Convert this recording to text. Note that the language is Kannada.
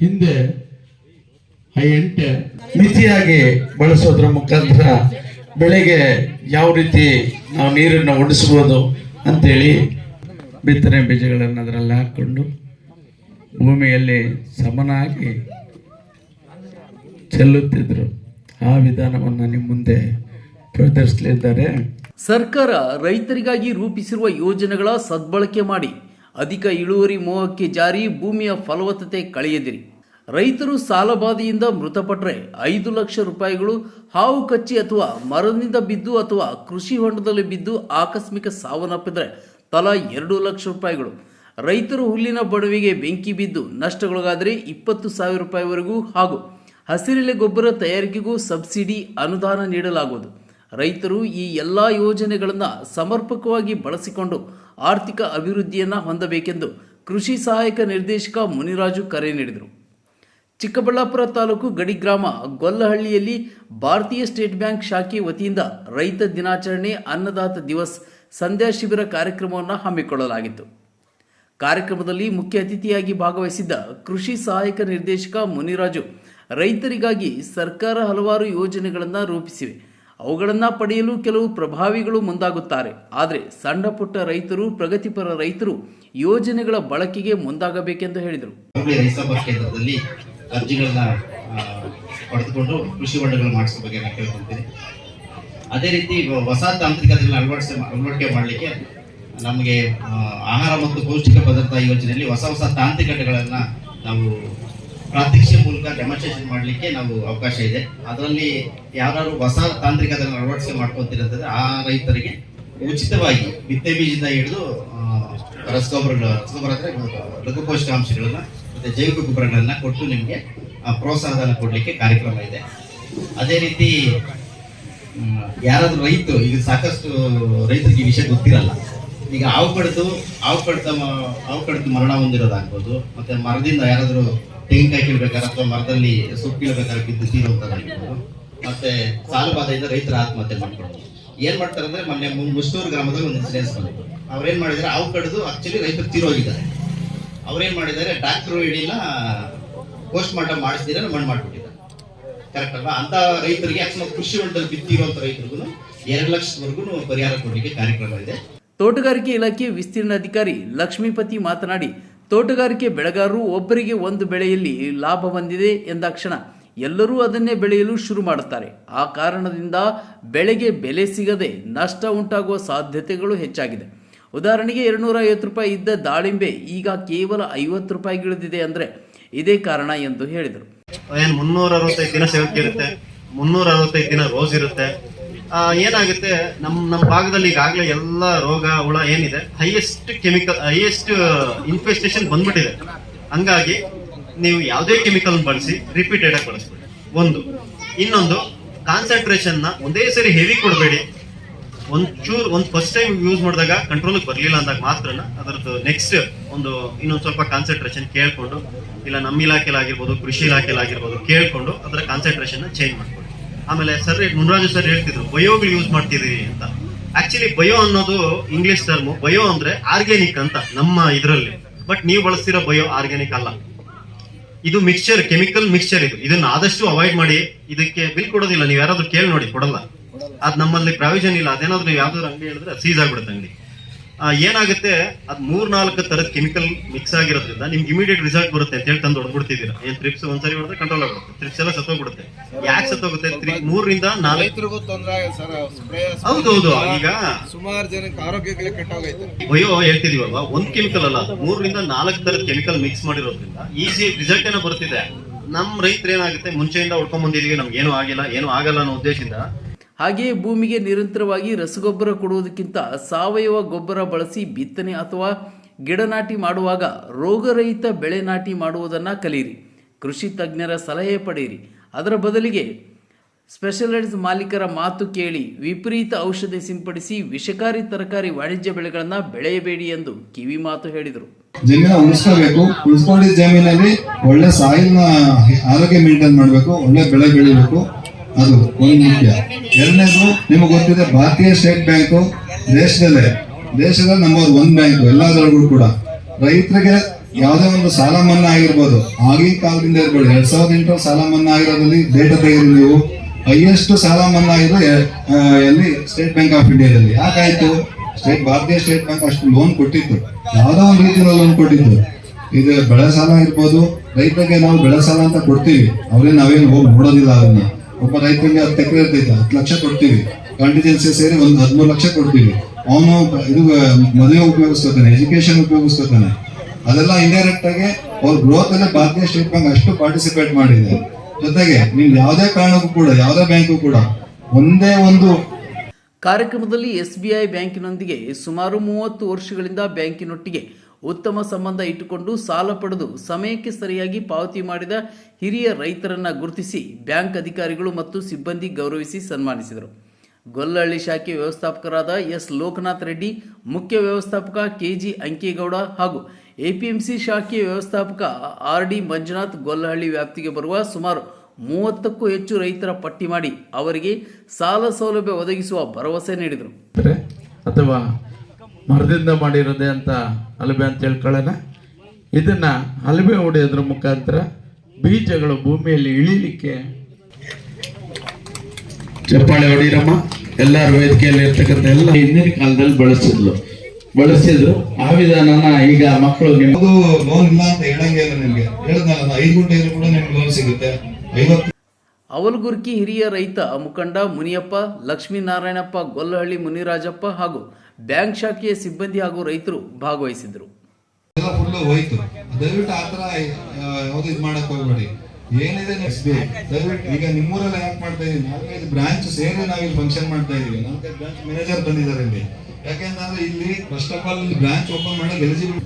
ಹಿಂದೆ ಎಂಟೆ ಮಿತಿಯಾಗಿ ಬಳಸೋದ್ರ ಮುಖಾಂತರ ಬೆಳೆಗೆ ಯಾವ ರೀತಿ ನಾವು ನೀರನ್ನು ಉಣಿಸ್ಬೋದು ಅಂತೇಳಿ ಬಿತ್ತನೆ ಬೀಜಗಳನ್ನು ಅದರಲ್ಲಿ ಹಾಕ್ಕೊಂಡು ಭೂಮಿಯಲ್ಲಿ ಸಮನಾಗಿ ಚೆಲ್ಲುತ್ತಿದ್ದರು ಆ ವಿಧಾನವನ್ನು ನಿಮ್ಮ ಮುಂದೆ ಪ್ರದರ್ಶಿಸಲಿದ್ದಾರೆ. ಸರ್ಕಾರ ರೈತರಿಗಾಗಿ ರೂಪಿಸಿರುವ ಯೋಜನೆಗಳ ಸದ್ಬಳಕೆ ಮಾಡಿ, ಅಧಿಕ ಇಳುವರಿ ಮೋಹಕ್ಕೆ ಜಾರಿ ಭೂಮಿಯ ಫಲವತ್ತತೆ ಕಳೆಯದಿರಿ. ರೈತರು ಸಾಲಬಾಧೆಯಿಂದ ಮೃತಪಟ್ಟರೆ ಐದು ಲಕ್ಷ ರೂಪಾಯಿಗಳು ಹಾವು ಕಚ್ಚಿ ಅಥವಾ ಮರದಿಂದ ಬಿದ್ದು ಅಥವಾ ಕೃಷಿ ಹೊಂಡದಲ್ಲಿ ಬಿದ್ದು ಆಕಸ್ಮಿಕ ಸಾವನ್ನಪ್ಪಿದರೆ ತಲಾ ಎರಡು ಲಕ್ಷ ರೂಪಾಯಿಗಳು. ರೈತರು ಹುಲ್ಲಿನ ಬಡವಿಗೆ ಬೆಂಕಿ ಬಿದ್ದು ನಷ್ಟಗೊಳಗಾದರೆ ಇಪ್ಪತ್ತು ಸಾವಿರ ರೂಪಾಯಿವರೆಗೂ ಹಾಗೂ ಹಸಿರೆಲೆ ಗೊಬ್ಬರ ತಯಾರಿಕೆಗೂ ಸಬ್ಸಿಡಿ ಅನುದಾನ ನೀಡಲಾಗುವುದು. ರೈತರು ಈ ಎಲ್ಲ ಯೋಜನೆಗಳನ್ನು ಸಮರ್ಪಕವಾಗಿ ಬಳಸಿಕೊಂಡು ಆರ್ಥಿಕ ಅಭಿವೃದ್ಧಿಯನ್ನು ಹೊಂದಬೇಕೆಂದು ಕೃಷಿ ಸಹಾಯಕ ನಿರ್ದೇಶಕ ಮುನಿರಾಜು ಕರೆ ನೀಡಿದರು. ಚಿಕ್ಕಬಳ್ಳಾಪುರ ತಾಲೂಕು ಗಡಿ ಗ್ರಾಮ ಗೊಲ್ಲಹಳ್ಳಿಯಲ್ಲಿ ಭಾರತೀಯ ಸ್ಟೇಟ್ ಬ್ಯಾಂಕ್ ಶಾಖೆ ವತಿಯಿಂದ ರೈತ ದಿನಾಚರಣೆ ಅನ್ನದಾತ ದಿವಸ್ ಸಂಧ್ಯಾ ಶಿಬಿರ ಕಾರ್ಯಕ್ರಮವನ್ನು ಹಮ್ಮಿಕೊಳ್ಳಲಾಗಿತ್ತು. ಕಾರ್ಯಕ್ರಮದಲ್ಲಿ ಮುಖ್ಯ ಅತಿಥಿಯಾಗಿ ಭಾಗವಹಿಸಿದ್ದ ಕೃಷಿ ಸಹಾಯಕ ನಿರ್ದೇಶಕ ಮುನಿರಾಜು, ರೈತರಿಗಾಗಿ ಸರ್ಕಾರ ಹಲವಾರು ಯೋಜನೆಗಳನ್ನು ರೂಪಿಸಿವೆ. ಅವುಗಳನ್ನು ಪಡೆಯಲು ಕೆಲವು ಪ್ರಭಾವಿಗಳು ಮುಂದಾಗುತ್ತಾರೆ. ಆದರೆ ಸಣ್ಣ ಪುಟ್ಟ ರೈತರು, ಪ್ರಗತಿಪರ ರೈತರು ಯೋಜನೆಗಳ ಬಳಕೆಗೆ ಮುಂದಾಗಬೇಕೆಂದು ಹೇಳಿದರು. ಅರ್ಜಿಗಳನ್ನ ಪಡೆದುಕೊಂಡು ಕೃಷಿ ಹೊಂಡಗಳು ಮಾಡಿಸೋ ಬಗ್ಗೆ ನಾನು ಕೇಳ್ಕೊಂತೀನಿ ಅದೇ ರೀತಿ ಹೊಸ ತಾಂತ್ರಿಕತೆಗಳನ್ನ ಅಳವಡಿಸ ಅಳವಡಿಕೆ ಮಾಡಲಿಕ್ಕೆ ನಮಗೆ ಆಹಾರ ಮತ್ತು ಪೌಷ್ಟಿಕ ಪದಾರ್ಥ ಯೋಜನೆಯಲ್ಲಿ ಹೊಸ ಹೊಸ ತಾಂತ್ರಿಕತೆಗಳನ್ನ ನಾವು ಪ್ರಾತ್ಯಕ್ಷ ಮೂಲಕ ಡೆಮಾನ್ಸ್ಟ್ರೇಷನ್ ಮಾಡಲಿಕ್ಕೆ ನಾವು ಅವಕಾಶ ಇದೆ ಅದರಲ್ಲಿ ಯಾರು ಹೊಸ ತಾಂತ್ರಿಕತೆಗಳನ್ನ ಅಳವಡಿಕೆ ಮಾಡ್ಕೊತಿರಂತಂದ್ರೆ ಆ ರೈತರಿಗೆ ಉಚಿತವಾಗಿ ಬಿತ್ತೆ ಬೀಜದಿಂದ ಹಿಡಿದು ರಸಗೊಬ್ಬರಗಳ ರಸಗೊಬ್ಬರ ಅಂದರೆ ಲಘು ಪೋಷಕಾಂಶಗಳನ್ನ ಮತ್ತೆ ಜೈವಿಕ ಗೊಬ್ಬರಗಳನ್ನ ಕೊಟ್ಟು ನಿಮಗೆ ಪ್ರೋತ್ಸಾಹನ ಕೊಡ್ಲಿಕ್ಕೆ ಕಾರ್ಯಕ್ರಮ ಇದೆ. ಅದೇ ರೀತಿ ಯಾರಾದರೂ ರೈತರು, ಈಗ ಸಾಕಷ್ಟು ರೈತರಿಗೆ ವಿಷಯ ಗೊತ್ತಿರಲ್ಲ. ಈಗ ಹಾವು ಕಡಿದು ಹಾವು ಕಡಿತ ಹಾವು ಕಡಿದು ಮರಣ ಹೊಂದಿರೋದಾಗ್ಬೋದು, ಮತ್ತೆ ಮರದಿಂದ ಯಾರಾದ್ರೂ ತೆಂಗಿನಕಾಯಿ ಕೀಳ್ಬೇಕಾದ್ರೆ ಅಥವಾ ಮರದಲ್ಲಿ ಸೊಪ್ಪು ಕೀಳ್ಬೇಕಾದ್ರೆ ಬಿದ್ದು ತೀರೋದಾಗ್ಬೋದು ಮತ್ತೆ ಸಾಲು ಬಾಧೆಯಿಂದ ರೈತರ ಆತ್ಮಹತ್ಯೆ ಮಾಡ್ಕೊಳ್ಬೋದು. ಏನ್ ಮಾಡ್ತಾರೆ ಅಂದ್ರೆ ಮೊನ್ನೆ ಮು- ಮುಸ್ನೂರು ಗ್ರಾಮದಲ್ಲಿ ಒಂದು ಇನ್ಸಿಡೆನ್ಸ್ ಬಂದಿತ್ತು. ಅವ್ರೇನ್ ಮಾಡಿದ್ರೆ ಹಾವು ಕಡಿದು ಆಕ್ಚುಲಿ ರೈತರು ತೀರೋಗಿದ್ದಾರೆ. ಅವ್ರೇನ್ ಮಾಡಿದ್ದಾರೆ ಡಾಕ್ಟರ್ ಹಿಡಿನ ಪೋಸ್ಟ್ ಮಾರ್ಟಮ್ ಮಾಡಿಸ್ದಿರ ಮಣ್ಣು ಮಾಡ್ಬಿಟ್ಟಿದ್ದಾರೆ ಕರೆಕ್ಟ್ ಅಲ್ವಾ? ಅಂತ ರೈತರಿಗೆ ಅಕಸ್ಮಾತ್ ಕೃಷಿ ಹೊಂಡದಲ್ಲಿ ಬಿತ್ತಿರುವಂತ ರೈತರಿಗೂ ಎರಡು ಲಕ್ಷದವರೆಗೂ ಪರಿಹಾರ ಕೊಡಲಿಕ್ಕೆ ಕಾರ್ಯಕ್ರಮ ಇದೆ. ತೋಟಗಾರಿಕೆ ಇಲಾಖೆ ವಿಸ್ತೀರ್ಣ ಅಧಿಕಾರಿ ಲಕ್ಷ್ಮೀಪತಿ ಮಾತನಾಡಿ, ತೋಟಗಾರಿಕೆ ಬೆಳೆಗಾರರು ಒಬ್ಬರಿಗೆ ಒಂದು ಬೆಳೆಯಲ್ಲಿ ಲಾಭ ಬಂದಿದೆ ಎಂದಾಕ್ಷಣ ಎಲ್ಲರೂ ಅದನ್ನೇ ಬೆಳೆಯಲು ಶುರು ಮಾಡುತ್ತಾರೆ. ಆ ಕಾರಣದಿಂದ ಬೆಳೆಗೆ ಬೆಲೆ ಸಿಗದೆ ನಷ್ಟ ಉಂಟಾಗುವ ಸಾಧ್ಯತೆಗಳು ಹೆಚ್ಚಾಗಿದೆ. ಉದಾಹರಣೆಗೆ ಎರಡುನೂರ ಐವತ್ತು ರೂಪಾಯಿ ಇದ್ದ ದಾಳಿಂಬೆ ಈಗ ಕೇವಲ ಐವತ್ತು ರೂಪಾಯಿಗಿಳಿದಿದೆ ಅಂದರೆ ಇದೇ ಕಾರಣ ಎಂದು ಹೇಳಿದರು. ಏನು ಮುನ್ನೂರ ಅರವತ್ತೈದು ದಿನ ಸೇವಕ್ಕೆ ಇರುತ್ತೆ ಮುನ್ನೂರ ಅರವತ್ತೈದು ದಿನ ರೋಸ್ ಇರುತ್ತೆ. ಏನಾಗುತ್ತೆ ನಮ್ಮ ನಮ್ಮ ಭಾಗದಲ್ಲಿ ಈಗಾಗಲೇ ಎಲ್ಲ ರೋಗ, ಹುಳ ಏನಿದೆ ಹೈಯೆಸ್ಟ್ ಕೆಮಿಕಲ್ ಹೈಯೆಸ್ಟ್ ಇನ್ಫೆಸ್ಟೇಷನ್ ಬಂದ್ಬಿಟ್ಟಿದೆ. ಹಂಗಾಗಿ ನೀವು ಯಾವುದೇ ಕೆಮಿಕಲ್ ಬಳಸಿ ರಿಪೀಟೆಡ್ ಆಗಿ ಬಳಸ್ಬೇಡಿ. ಒಂದು. ಇನ್ನೊಂದು ಕಾನ್ಸಂಟ್ರೇಷನ್ನ ಒಂದೇ ಸರಿ ಹೆವಿ ಕೊಡಬೇಡಿ. ಒಂದ್ ಒಂದು ಫಸ್ಟ್ ಟೈಮ್ ಯೂಸ್ ಮಾಡಿದಾಗ ಕಂಟ್ರೋಲ್ ಬರಲಿಲ್ಲ ಅಂದಾಗ ಮಾತ್ರ ಅದರದ್ದು ನೆಕ್ಸ್ಟ್ ಒಂದು ಇನ್ನೊಂದು ಸ್ವಲ್ಪ ಕಾನ್ಸಂಟ್ರೇಷನ್ ಕೇಳ್ಕೊಂಡು, ಇಲ್ಲ ನಮ್ಮ ಇಲಾಖೆಲ್ಲ ಆಗಿರ್ಬೋದು ಕೃಷಿ ಇಲಾಖೆಲ್ಲ ಆಗಿರ್ಬೋದು ಕೇಳ್ಕೊಂಡು ಅದರ ಕಾನ್ಸಂಟ್ರೇಷನ್ ಚೇಂಜ್ ಮಾಡ್ಕೊಳ್ಳಿ. ಆಮೇಲೆ ಸರ್ ಮುನ್ರಾಜು ಸರ್ ಹೇಳ್ತಿದ್ರು ಬಯೋಗಳು ಯೂಸ್ ಮಾಡ್ತೀರಿ ಅಂತ. ಆಕ್ಚುಲಿ ಬಯೋ ಅನ್ನೋದು ಇಂಗ್ಲಿಷ್ ಟರ್ಮ್ ಬಯೋ ಅಂದ್ರೆ ಆರ್ಗ್ಯಾನಿಕ್ ಅಂತ ನಮ್ಮ ಇದರಲ್ಲಿ. ಬಟ್ ನೀವು ಬಳಸ್ತಿರೋ ಬಯೋ ಆರ್ಗ್ಯಾನಿಕ್ ಅಲ್ಲ. ಇದು ಮಿಕ್ಸ್ಚರ್ ಕೆಮಿಕಲ್ ಮಿಕ್ಸ್ಚರ್ ಇದು. ಇದನ್ನ ಆದಷ್ಟು ಅವಾಯ್ಡ್ ಮಾಡಿ, ಇದಕ್ಕೆ ಬಿಲ್ ಕೊಡೋದಿಲ್ಲ, ನೀವು ಯಾರಾದ್ರೂ ಕೇಳಿ ನೋಡಿ, ಕೊಡಲ್ಲ. ಅದ್ ನಮ್ಮಲ್ಲಿ ಪ್ರಾವಿಷನ್ ಇಲ್ಲ. ಅದೇನಾದ್ರೂ ನೀವು ಯಾವ್ದಾದ್ರು ಅಂಗಡಿ ಹೇಳಿದ್ರೆ ಸೀಸ್ ಆಗ್ಬಿಡುತ್ತೆ ಅಂಗಡಿ. ಏನಾಗುತ್ತೆ ಅದ್ ಮೂರ್ ನಾಲ್ಕು ತರದ ಕೆಮಿಕಲ್ ಮಿಕ್ಸ್ ಆಗಿರೋದ್ರಿಂದ ನಿಮ್ಗೆ ಇಮಿಡಿಯೇಟ್ ರಿಸಲ್ಟ್ ಬರುತ್ತೆ ಅಂತ ಹೇಳಿ ತಂದು ಹೊಡ್ಬಿಡ್ತಿದ್ದೀರಾ ಏನ್ ಟ್ರಿಪ್ಸ್ ಒಂದ್ಸರಿ ಹೊಡೆದ್ರೆ ಕಂಟ್ರೋಲ್ ಆಗುತ್ತೆ ಟ್ರಿಪ್ಸ್ ಎಲ್ಲ ಸತ್ತೋಗ್ಬಿಡುತ್ತೆ. ಯಾಕೆ ಸತ್ತೋಗುತ್ತೆ? ಹೋಗುತ್ತೆ ಮೂರರಿಂದ ನಾಲ್ಕು. ಹೌದು ಹೌದು. ಈಗ ಸುಮಾರು ಜನಕ್ಕೆ ಆರೋಗ್ಯಗಳೇ ಕೆಟ್ಟೋಗೈತೆ. ಅಯ್ಯೋ ಹೇಳ್ತಿದೀವಲ್ವಾ? ಒಂದ್ ಕೆಮಿಕಲ್ ಅಲ್ಲ ಮೂರರಿಂದ ನಾಲ್ಕು ತರದ ಕೆಮಿಕಲ್ ಮಿಕ್ಸ್ ಮಾಡಿರೋದ್ರಿಂದ ಈಸಿ ರಿಸಲ್ಟ್ ಏನೋ ಬರ್ತಿದೆ. ನಮ್ ರೈತರು ಏನಾಗುತ್ತೆ? ಮುಂಚೆಯಿಂದ ಉಳ್ಕೊಂಡ್ ಬಂದಿದೀವಿ ನಮ್ಗೆ ಏನೂ ಆಗಿಲ್ಲ ಏನೂ ಆಗಲ್ಲ ಅನ್ನೋ ಉದ್ದೇಶದಿಂದ ಹಾಗೆಯೇ ಭೂಮಿಗೆ ನಿರಂತರವಾಗಿ ರಸಗೊಬ್ಬರ ಕೊಡುವುದಕ್ಕಿಂತ ಸಾವಯವ ಗೊಬ್ಬರ ಬಳಸಿ ಬಿತ್ತನೆ ಅಥವಾ ಗಿಡ ನಾಟಿ ಮಾಡುವಾಗ ರೋಗರಹಿತ ಬೆಳೆ ನಾಟಿ ಮಾಡುವುದನ್ನು ಕಲಿಯಿರಿ. ಕೃಷಿ ತಜ್ಞರ ಸಲಹೆ ಪಡೆಯಿರಿ. ಅದರ ಬದಲಿಗೆ ಸ್ಪೆಷಲೈಸ್ ಮಾಲೀಕರ ಮಾತು ಕೇಳಿ ವಿಪರೀತ ಔಷಧಿ ಸಿಂಪಡಿಸಿ ವಿಷಕಾರಿ ತರಕಾರಿ ವಾಣಿಜ್ಯ ಬೆಳೆಗಳನ್ನು ಬೆಳೆಯಬೇಡಿ ಎಂದು ಕಿವಿ ಮಾತು ಹೇಳಿದರು. ಜಮೀನ ಉಳಿಸ್ಕೋಬೇಕು ಉಳಿಸ್ಕೊಂಡಿದ್ದ ಜಮೀನಲ್ಲಿ ಒಳ್ಳೆ ಸಾಯಿಲ್ ಆರೋಗ್ಯ ಮೇಂಟೈನ್ ಮಾಡಬೇಕು. ಒಳ್ಳೆ ಬೆಳೆ ಬೆಳಿಬೇಕು. ಅದು ಒಂದು ಮುಖ್ಯ ಎರಡನೇದು ನಿಮಗೆ ಗೊತ್ತಿದೆ ಭಾರತೀಯ ಸ್ಟೇಟ್ ಬ್ಯಾಂಕು ದೇಶದಲ್ಲೇ. ದೇಶದ ನಂಬರ್ ಒನ್ ಬ್ಯಾಂಕು ಎಲ್ಲದರೊಳಗೂ ಕೂಡ. ರೈತರಿಗೆ ಯಾವುದೇ ಒಂದು ಸಾಲ ಮನ್ನಾ ಆಗಿರ್ಬೋದು. ಆಗಿನ ಕಾಲದಿಂದ ಇರ್ಬೋದು. ಎರಡ್ ಸಾವಿರದ ಎಂಟರ ಸಾಲ ಮನ್ನಾ ಆಗಿರೋದ್ರಲ್ಲಿ ಡೇಟಾ ತೆಗೆದ್ರಿ ನೀವು ಹೈಯೆಸ್ಟ್ ಸಾಲ ಮನ್ನಾ ಆಗಿರೋ ಎಲ್ಲಿ? ಸ್ಟೇಟ್ ಬ್ಯಾಂಕ್ ಆಫ್ ಇಂಡಿಯಾದಲ್ಲಿ ಯಾಕಾಯ್ತು? ಸ್ಟೇಟ್ ಭಾರತೀಯ ಸ್ಟೇಟ್ ಬ್ಯಾಂಕ್ ಅಷ್ಟು ಲೋನ್ ಕೊಟ್ಟಿತ್ತು. ಯಾವುದೋ ಒಂದು ರೀತಿಯಲ್ಲಿ ಲೋನ್ ಕೊಟ್ಟಿತ್ತು. ಇದು ಬೆಳೆ ಸಾಲ ಇರ್ಬೋದು ರೈತರಿಗೆ ನಾವು ಬೆಳೆ ಸಾಲ ಅಂತ ಕೊಡ್ತೀವಿ. ಅವ್ರೇನು ನಾವೇನು ಹೋಗಿ ನೋಡೋದಿಲ್ಲ ಅದನ್ನ. ಒಬ್ಬ ರೈತರಿಗೆ ಹತ್ತು ಎಕರೆ ಇರ್ತೈತೆ ಹತ್ತು ಲಕ್ಷ ಕೊಡ್ತೀವಿ. ಕಾಂಟಿಜೆನ್ಸಿ ಸೇರಿ ಒಂದು ಹದಿಮೂರು ಲಕ್ಷ ಕೊಡ್ತೀವಿ. ಅವನು ಇದು ಮದುವೆ ಉಪಯೋಗಿಸ್ಕೊತಾನೆ ಎಜುಕೇಶನ್ ಉಪಯೋಗಿಸ್ಕೊತಾನೆ. ಅದೆಲ್ಲ ಇಂಡೈರೆಕ್ಟ್ ಆಗಿ ಅವ್ರ ಗ್ರೋತ್ ಅಲ್ಲಿ ಭಾರತೀಯ ಸ್ಟೇಟ್ ಬ್ಯಾಂಕ್ ಅಷ್ಟು ಪಾರ್ಟಿಸಿಪೇಟ್ ಮಾಡಿದೆ. ಜೊತೆಗೆ ನೀವು ಯಾವುದೇ ಕಾರಣಕ್ಕೂ ಕೂಡ, ಯಾವುದೇ ಬ್ಯಾಂಕು ಕೂಡ ಒಂದೇ ಒಂದು ಕಾರ್ಯಕ್ರಮದಲ್ಲಿ ಎಸ್ ಬಿ ಐ ಬ್ಯಾಂಕಿನೊಂದಿಗೆ ಸುಮಾರು ಮೂವತ್ತು ವರ್ಷಗಳಿಂದ ಬ್ಯಾಂಕಿನೊಟ್ಟಿಗೆ ಉತ್ತಮ ಸಂಬಂಧ ಇಟ್ಟುಕೊಂಡು ಸಾಲ ಪಡೆದು ಸಮಯಕ್ಕೆ ಸರಿಯಾಗಿ ಪಾವತಿ ಮಾಡಿದ ಹಿರಿಯ ರೈತರನ್ನ ಗುರುತಿಸಿ ಬ್ಯಾಂಕ್ ಅಧಿಕಾರಿಗಳು ಮತ್ತು ಸಿಬ್ಬಂದಿ ಗೌರವಿಸಿ ಸನ್ಮಾನಿಸಿದರು. ಗೊಲ್ಲಹಳ್ಳಿ ಶಾಖೆ ವ್ಯವಸ್ಥಾಪಕರಾದ ಎಸ್. ಲೋಕನಾಥ್ ರೆಡ್ಡಿ, ಮುಖ್ಯ ವ್ಯವಸ್ಥಾಪಕ ಕೆಜಿ ಅಂಕೇಗೌಡ ಹಾಗೂ ಎಪಿಎಂಸಿ ಶಾಖೆಯ ವ್ಯವಸ್ಥಾಪಕ ಆರ್ ಡಿ ಮಂಜುನಾಥ್ ಗೊಲ್ಲಹಳ್ಳಿ ವ್ಯಾಪ್ತಿಗೆ ಬರುವ ಸುಮಾರು ಮೂವತ್ತಕ್ಕೂ ಹೆಚ್ಚು ರೈತರ ಪಟ್ಟಿ ಮಾಡಿ ಅವರಿಗೆ ಸಾಲ ಸೌಲಭ್ಯ ಒದಗಿಸುವ ಭರವಸೆ ನೀಡಿದರು. ಅಥವಾ ಮರದಿಂದ ಮಾಡಿರೋದೆ ಅಂತ ಹಲಬೆ ಅಂತ ಹೇಳ್ಕೊಳ್ಳೋಣ? ಇದನ್ನ ಹಲಬೆ ಹೊಡೆಯೋದ್ರ ಮುಖಾಂತರ ಬೀಜಗಳು ಭೂಮಿಯಲ್ಲಿ ಇಳಿಲಿಕ್ಕೆ ಚಪ್ಪಾಳೆ ಹೊಡೀರಮ್ಮ ಎಲ್ಲರೂ ವೇದಿಕೆಯಲ್ಲಿ ಇರ್ತಕ್ಕಂಥ ಎಲ್ಲ ಹಿಂದಿನ ಕಾಲದಲ್ಲಿ ಬಳಸಿದ್ಲು. ಬಳಸಿದ್ರು. ಆ ವಿಧಾನನ ಈಗ ಮಕ್ಕಳು ನಿಮ್ಗೆ ಅದು ಲೋನ್ ಇಲ್ಲ ಅಂತ ಹೇಳಂಗೆ ಇಲ್ಲ ನಿಮ್ಗೆ. ಹೇಳಿದ್ನಲ್ಲ ಐದು ಗುಂಟೆ ಇದ್ರೂ ಕೂಡ ನಿಮ್ಗೆ ಲೋನ್ ಸಿಗುತ್ತೆ. ಐವತ್ತು ಅವಲಗುರ್ಕಿ ಹಿರಿಯ ರೈತ ಮುಖಂಡ ಮುನಿಯಪ್ಪ ಲಕ್ಷ್ಮೀನಾರಾಯಣಪ್ಪ ಗೊಲ್ಲಹಳ್ಳಿ ಮುನಿರಾಜಪ್ಪ ಹಾಗೂ ಬ್ಯಾಂಕ್ ಶಾಖೆಯ ಸಿಬ್ಬಂದಿ ಹಾಗೂ ರೈತರು ಫುಲ್ ಹೋಯ್ತು. ದಯವಿಟ್ಟು ಆತರ ಯಾವ್ದು ಇದು ಮಾಡಕ್ ಹೋಗ್ಬೇಡಿ. ಏನಿದೆ ನೆಕ್ಸ್ಟ್ ಡೇ ದಯವಿಟ್ಟು, ಈಗ ನಿಮ್ಮೂರಲ್ಲಿ ಯಾಕೆ ಮಾಡ್ತಾ ಇದೀವಿ ನಾಲ್ಕೈದು ಬ್ರಾಂಚ್ ಸೇರಿ ನಾವಿಲ್ಲಿ ಫಂಕ್ಷನ್ ಮಾಡ್ತಾ ಇದೀವಿ. ನಾಲ್ಕೈದು ಬ್ರಾಂಚ್ ಮ್ಯಾನೇಜರ್ ಬಂದಿದ್ದಾರೆ ಇಲ್ಲಿ. ಯಾಕೆಂತಂದ್ರೆ ಇಲ್ಲಿ first of all branch open ಮಾಡೋದು ಎಲಿಜಿಬಲ್